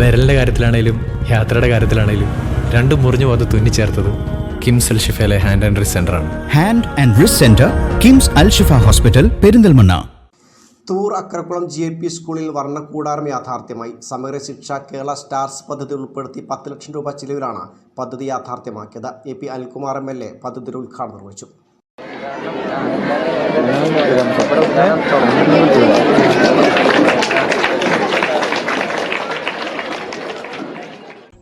വിരലിന്റെ കാര്യത്തിലാണേലും യാത്രയുടെ കാര്യത്തിലാണേലും രണ്ടും മുറിഞ്ഞു പോകാതെ തുന്നിച്ചേർത്തത് കിംസ് അൽ ഷിഫയിലെ ഹാൻഡ് ആൻഡ് റിസ് സെന്റർ ആണ്. Hand and wrist centre KIMS Al Shifa hospital Perinthalmanna. Toor അക്രക്കുളം G L P സ്കൂളിൽ വർണക്കൂടാരം യാഥാർത്ഥ്യമായി. സമഗ്ര ശിക്ഷ കേരള സ്റ്റാർസ് പദ്ധതി ഉൾപ്പെടുത്തി പത്ത് ലക്ഷം രൂപ ചിലവിലാണ് പദ്ധതി യാഥാർത്ഥ്യമാക്കിയത്. A P Alkumar M L A പദ്ധതിയുടെ ഉദ്ഘാടനം നിർവഹിച്ചു.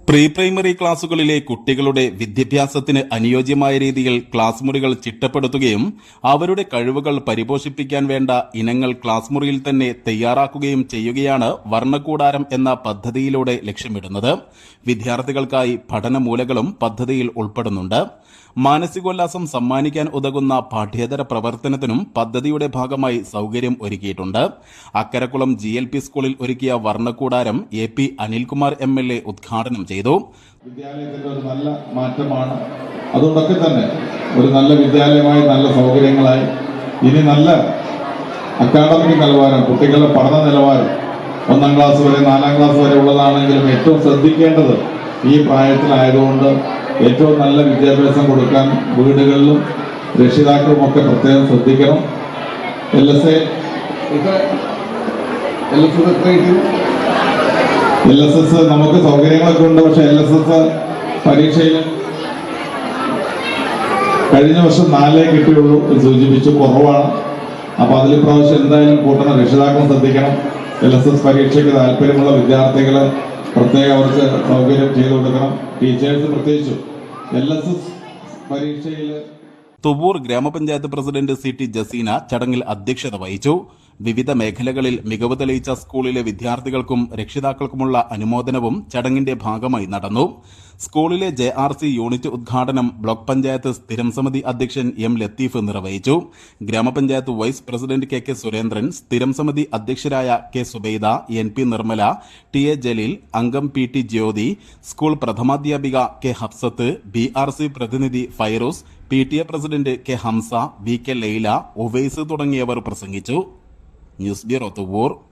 പ്രീ പ്രൈമറി ക്ലാസുകളിലെ കുട്ടികളുടെ വിദ്യാഭ്യാസത്തിന് അനുയോജ്യമായ രീതിയിൽ ക്ലാസ് മുറികൾ ചിട്ടപ്പെടുത്തുകയും അവരുടെ കഴിവുകൾ പരിപോഷിപ്പിക്കാൻ വേണ്ട ഇനങ്ങൾ ക്ലാസ് മുറിയിൽ തന്നെ തയ്യാറാക്കുകയും ചെയ്യുകയാണ് വർണക്കൂടാരം എന്ന പദ്ധതിയിലൂടെ ലക്ഷ്യമിടുന്നത്. വിദ്യാർത്ഥികൾക്കായി പഠനമൂലകളും പദ്ധതിയിൽ ഉൾപ്പെടുന്നുണ്ട്. മാനസികോല്ലാസം സമ്മാനിക്കാൻ ഉതകുന്ന പാഠ്യേതര പ്രവർത്തനത്തിനും പദ്ധതിയുടെ ഭാഗമായി സൗകര്യം ഒരുക്കിയിട്ടുണ്ട്. അക്കരക്കുളം ജി സ്കൂളിൽ ഒരുക്കിയ വർണക്കൂടാരം A P Anilkumar M L A ഉദ്ഘാടനം ചെയ്തു. വിദ്യാലയത്തിന്റെ ഒരു നല്ല മാറ്റമാണ്. അതുകൊണ്ടൊക്കെ തന്നെ ഒരു നല്ല വിദ്യാലയമായി നല്ല സൗകര്യങ്ങളായി. ഇനി നല്ല അക്കാഡമിക് നിലവാരം കുട്ടികളുടെ പഠന നിലവാരം ഒന്നാം ക്ലാസ് വരെ നാലാം ക്ലാസ് വരെ ഉള്ളതാണെങ്കിലും ഏറ്റവും ശ്രദ്ധിക്കേണ്ടത് ഈ പ്രായത്തിലായതുകൊണ്ട് ഏറ്റവും നല്ല വിദ്യാഭ്യാസം കൊടുക്കാൻ വീടുകളിലും രക്ഷിതാക്കളും ഒക്കെ പ്രത്യേകം ശ്രദ്ധിക്കണം. L S A L S S L S S നമുക്ക് സൗകര്യങ്ങളൊക്കെ ഉണ്ട് പക്ഷെ എൽ എസ് എസ് പരീക്ഷയിൽ കഴിഞ്ഞ വർഷം നാലേ കിട്ടിയുള്ളൂ സൂചിപ്പിച്ചു കുറവാണ്. അപ്പൊ അതിൽ പ്രാവശ്യം എന്തായാലും കൂട്ടണം രക്ഷിതാക്കളും ശ്രദ്ധിക്കണം. എൽ എസ് എസ് പരീക്ഷയ്ക്ക് താല്പര്യമുള്ള വിദ്യാർത്ഥികളെ പ്രത്യേകം അവർക്ക് സൗകര്യം ചെയ്തു കൊടുക്കണം. ടീച്ചേഴ്സ് പ്രത്യേകിച്ചും എൽ എസ് എസ് പരീക്ഷയിൽ തുവൂർ ഗ്രാമപഞ്ചായത്ത് പ്രസിഡന്റ് സി ടി ജസീന ചടങ്ങിൽ അധ്യക്ഷത വഹിച്ചു. വിവിധ മേഖലകളിൽ മികവ് തെളിയിച്ച സ്കൂളിലെ വിദ്യാർത്ഥികൾക്കും രക്ഷിതാക്കൾക്കുമുള്ള അനുമോദനവും ചടങ്ങിന്റെ ഭാഗമായി നടന്നു. സ്കൂളിലെ ജെ ആർ സി യൂണിറ്റ് ഉദ്ഘാടനം ബ്ലോക്ക് പഞ്ചായത്ത് സ്ഥിരം സമിതി അധ്യക്ഷൻ എം ലത്തീഫ് നിർവഹിച്ചു. ഗ്രാമപഞ്ചായത്ത് vice president K K Surendran സ്ഥിരം സമിതി അധ്യക്ഷരായ K Zubaida N P Nirmala T A Jaleel അംഗം P T Jyothi school പ്രഥമാധ്യാപിക K Hafsath B R C പ്രതിനിധി Fairoos P T A president K Hamsa V K Laila Owais തുടങ്ങിയവർ പ്രസംഗിച്ചു. Ньюсбер – это вор,